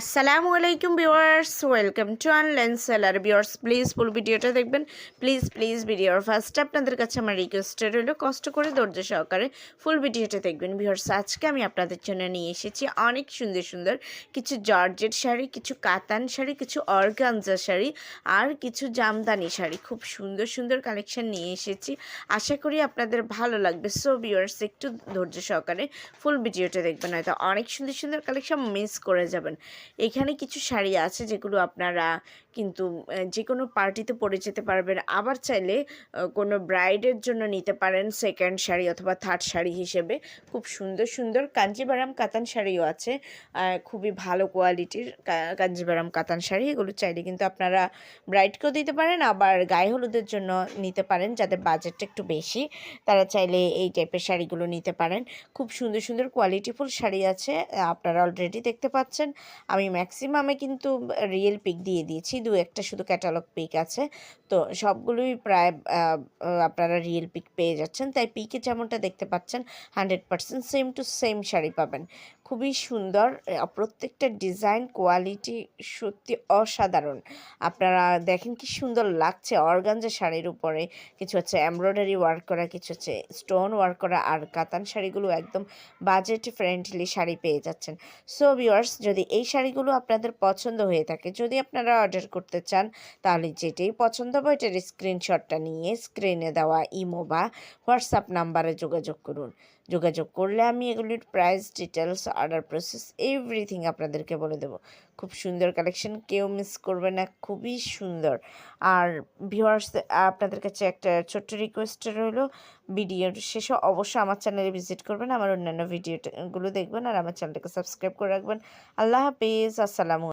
আসসালামু আলাইকুম viewers welcome to online seller viewers please full ভিডিওটা দেখবেন। প্লিজ প্লিজ ভিডিওর ফার্স্টে আপনাদের কাছে আমার রিকোয়েস্ট রইল, কষ্ট করে, ধৈর্য সহকারে ফুল ভিডিওটা দেখবেন। ভিউয়ার্স আজকে আমি আপনাদের জন্য নিয়ে এসেছি অনেক সুন্দর সুন্দর কিছু জর্জেট শাড়ি, কিছু কাতান শাড়ি, কিছু অর্গানজা শাড়ি আর কিছু জামদানি শাড়ি। খুব সুন্দর সুন্দর কালেকশন নিয়ে এসেছি। আশা করি আপনাদের ভালো লাগবে। সো ভিউয়ার্স একটু ধৈর্য সহকারে ফুল ভিডিওটা দেখবেন। হয়তো অনেক সুন্দর সুন্দর কালেকশন মিস করে যাবেন। এখানে কিছু শাড়ি আছে যেগুলো আপনারা কিন্তু যে কোনো পার্টিতে পরে যেতে পারবেন। আবার চাইলে কোনো ব্রাইডের জন্য নিতে পারেন সেকেন্ড শাড়ি অথবা থার্ড শাড়ি হিসেবে। খুব সুন্দর সুন্দর কাঞ্জিবারাম কাতান শাড়িও আছে। খুবই ভালো কোয়ালিটির কাঞ্জিবারাম কাতান শাড়ি। এগুলো চাইলে কিন্তু আপনারা ব্রাইডকেও দিতে পারেন, আবার গায়ে হলুদের জন্য নিতে পারেন যাদের বাজেটটা একটু বেশি। তারা চাইলে এই টাইপের শাড়িগুলো নিতে পারেন। খুব সুন্দর সুন্দর কোয়ালিটিফুল শাড়ি আছে, আপনারা অলরেডি দেখতে পাচ্ছেন। আমি ম্যাক্সিমামে কিন্তু রিয়েল পিক দিয়ে দিয়েছি। দু একটা শুধু ক্যাটালগ পিক আছে। তো সবগুলোই প্রায় আপনারা রিয়েল পিক পেয়ে যাচ্ছেন। তাই পিকে যেমনটা দেখতে পাচ্ছেন hundred percent same to same sari পাবেন। খুবই সুন্দর। প্রত্যেকটা ডিজাইন কোয়ালিটি সত্যি অসাধারণ। আপনারা দেখেন কি সুন্দর লাগছে। অর্গানজা শাড়ির উপরে কিছু হচ্ছে এমব্রয়ডারি ওয়ার্ক করা, কিছু হচ্ছে স্টোন ওয়ার্ক করা আর কাতান শাড়িগুলো একদম বাজেট ফ্রেন্ডলি শাড়ি পেয়ে যাচ্ছেন। সো ভিউয়ার্স, যদি এই শাড়িগুলো আপনাদের পছন্দ হয়ে থাকে, যদি আপনারা অর্ডার করতে চান, তাহলে যেটাই পছন্দ হবে এটার স্ক্রিনশটটা নিয়ে স্ক্রিনে দেওয়া ইমো বা হোয়াটসঅ্যাপ নাম্বারে যোগাযোগ করুন। যোগাযোগ করলে আমি এগুলির price details order process everything আপনাদেরকে বলে দেব। খুব সুন্দর কালেকশন কেউ মিস করবে না, খুবই সুন্দর। আর ভিউয়ার্স আপনাদের কাছে একটা ছোট্ট রিকোয়েস্ট রইল ভিডিওর শেষে অবশ্যই আমার চ্যানেলে ভিজিট করবেন, আমার অন্যান্য ভিডিওগুলো দেখবেন, আর আমার চ্যানেলটাকে সাবস্ক্রাইব করে রাখবেন। আল্লাহ হাফিজ, আসসালামু